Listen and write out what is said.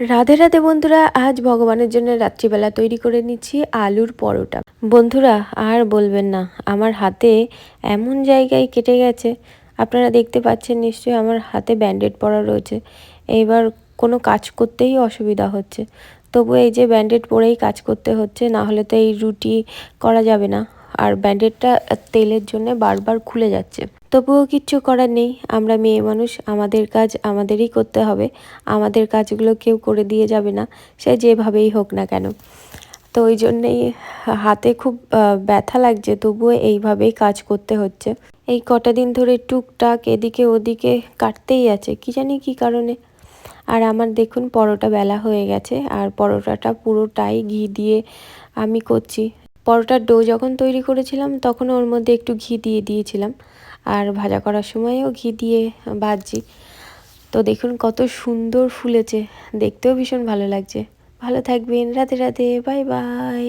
রাধে রাধে বন্ধুরা, আজ ভগবানের জন্য রাত্রিবেলা তৈরি করে নিচ্ছি আলুর পরোটা। বন্ধুরা, আর বলবেন না, আমার হাতে এমন জায়গায় কেটে গেছে, আপনারা দেখতে পাচ্ছেন নিশ্চয়ই আমার হাতে ব্যান্ডেড পরা রয়েছে। এইবার কোনো কাজ করতেই অসুবিধা হচ্ছে। তবু এই যে ব্যান্ডেড পরেই কাজ করতে হচ্ছে, না হলে তো এই রুটি করা যাবে না। আর ব্যান্ডেডটা তেলের জন্য বারবার খুলে যাচ্ছে। তবুও কিচ্ছু করার নেই। আমরা মেয়ে মানুষ, আমাদের কাজ আমাদেরই করতে হবে। আমাদের কাজগুলো কেউ করে দিয়ে যাবে না, সে যেভাবেই হোক না কেন। তো ওই জন্যেই হাতে খুব ব্যথা লাগছে, তবুও এইভাবেই কাজ করতে হচ্ছে। এই কটা দিন ধরে টুকটাক এদিকে ওদিকে কাটতেই আছে, কি জানি কি কারণে। আর আমার দেখুন, পরোটা বেলা হয়ে গেছে, আর পরোটাটা পুরোটাই ঘি দিয়ে আমি করছি। পরোটার ডো যখন তৈরি করেছিলাম তখন ওর মধ্যে একটু ঘি দিয়ে দিয়েছিলাম। আর ভাজা করার সময়ও ঘি দিয়ে ভাজছি। তো দেখুন কত সুন্দর ফুলেছে। দেখতেও ভীষণ ভালো লাগছে। ভালো থাকবেন। রাতে রাতে বাই বাই।